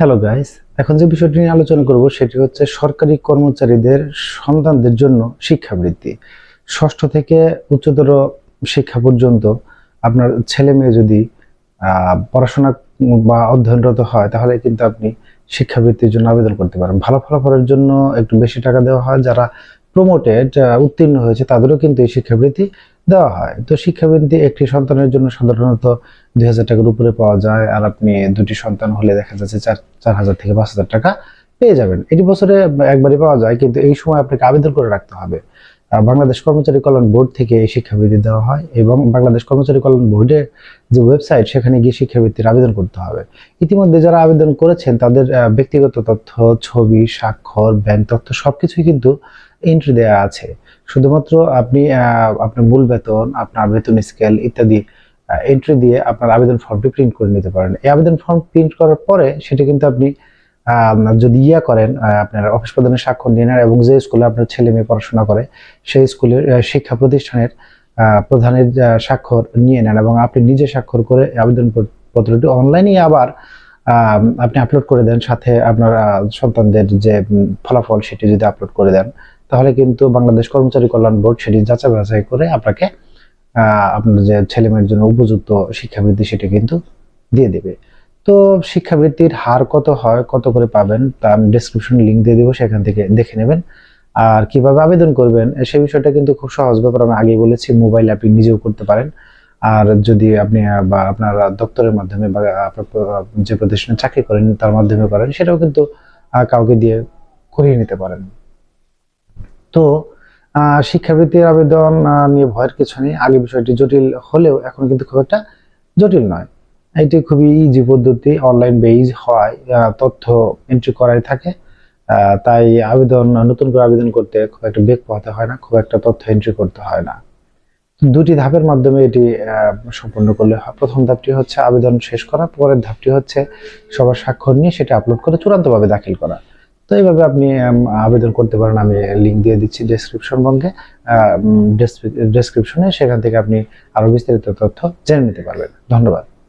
Hello guys এখন যে বিষয়টি নিয়ে আলোচনা করব, সেটি হচ্ছে সরকারি কর্মচারীদের সন্তানদের জন্য শিক্ষাবৃত্তি। ষষ্ঠ থেকে উচ্চতর শিক্ষা পর্যন্ত আপনার ছেলে মেয়ে যদি পড়াশোনা বা অধ্যয়নরত হয়, তাহলে কিন্তু আপনি শিক্ষাবৃত্তির জন্য আবেদন করতে পারেন। ভালো ফলাফলের জন্য একটু বেশি টাকা দেওয়া হয়। যারা প্রমোটেড উত্তীর্ণ হয়েছে, তাদেরও কিন্তু এই শিক্ষাবৃত্তি দেওয়া হয়। তো শিক্ষাবৃত্তি একটি সন্তানের জন্য সাধারণত দুই হাজার টাকার উপরে পাওয়া যায়, আর আপনি দুটি সন্তান হলে দেখা যাচ্ছে চার চার হাজার থেকে পাঁচ হাজার টাকা পেয়ে যাবেন। এটি বছরে একবারই পাওয়া যায়, কিন্তু এই সময় আপনাকে আবেদন করে রাখতে হবে। বাংলাদেশ কর্মচারী কল্যাণ বোর্ড থেকে এই শিক্ষাবৃত্তি দেওয়া হয় এবং বাংলাদেশ কর্মচারী কল্যাণ বোর্ডের যে ওয়েবসাইট, সেখানে গিয়ে শিক্ষাবৃত্তির আবেদন করতে হবে। ইতিমধ্যে যারা আবেদন করেছেন, তাদের ব্যক্তিগত তথ্য, ছবি, স্বাক্ষর, ব্যাংক তথ্য সবকিছুই কিন্তু এন্ট্রি দেওয়া আছে। শুধুমাত্র আপনি আপনার মূল বেতন, আপনার বেতন স্কেল ইত্যাদি এন্ট্রি দিয়ে আপনার আবেদন ফর্মটি প্রিন্ট করে নিতে পারেন। এই আবেদন ফর্ম প্রিন্ট করার পরে সেটা কিন্তু আপনি যদি ইয়া করেন আপনার অফিস প্রদানের স্বাক্ষর নিয়ে নেন এবং যে স্কুলে আপনার ছেলে মেয়ে পড়াশোনা করে, সেই স্কুলের শিক্ষা প্রতিষ্ঠানের প্রধানের স্বাক্ষর নিয়ে নেন এবং আপনি নিজে স্বাক্ষর করে আবেদন পত্র- পত্রটি অনলাইনে আবার আপনি আপলোড করে দেন। সাথে আপনার সন্তানদের যে ফলাফল সেটি যদি আপলোড করে দেন। তাহলে কিন্তু বাংলাদেশ কর্মচারী কল্যাণ বোর্ড সেটি যাচাই বাছাই করে আপনাকে আপনার যে ছেলে মেয়ের জন্য উপযুক্ত শিক্ষাবৃত্তি সেটা কিন্তু দিয়ে দেবে। তো শিক্ষাবৃত্তির হার কত হয়, কত করে পাবেন তা আমি ডেসক্রিপশনে লিঙ্ক দিয়ে দেবো, সেখান থেকে দেখে নেবেন। আর কীভাবে আবেদন করবেন সে বিষয়টা কিন্তু খুব সহজ ব্যাপার, আমি আগেই বলেছি মোবাইল আপনি নিজেও করতে পারেন। আর যদি আপনি বা আপনার দপ্তরের মাধ্যমে বা যে প্রতিষ্ঠানে চাকরি করেন, তার মাধ্যমে করেন, সেটাও কিন্তু কাউকে দিয়ে করিয়ে নিতে পারেন। তো শিক্ষাবৃত্তির আবেদন নিয়ে ভয়ের কিছু নেই। আগে বিষয়টি জটিল হলেও এখন কিন্তু খুব একটা জটিল নয়। এটি খুবই ইজি পদ্ধতি অনলাইন বেজ হয় তথ্য এন্ট্রি করাই থাকে। তাই আবেদন, নতুন করে আবেদন করতে খুব একটা বেগ পোহাতে হয় না, খুব একটা তথ্য এন্ট্রি করতে হয় না। দুটি ধাপের মাধ্যমে এটি সম্পন্ন করলে হয়। প্রথম ধাপটি হচ্ছে আবেদন শেষ করা, পরের ধাপটি হচ্ছে সবার স্বাক্ষর নিয়ে সেটা আপলোড করে চূড়ান্তভাবে দাখিল করা। তো এইভাবে আপনি আবেদন করতে পারেন। আমি লিঙ্ক দিয়ে দিচ্ছি ডেসক্রিপশন বঙ্গে ডেসক্রিপশনে সেখান থেকে আপনি আরও বিস্তারিত তথ্য জেনে নিতে পারবেন। ধন্যবাদ।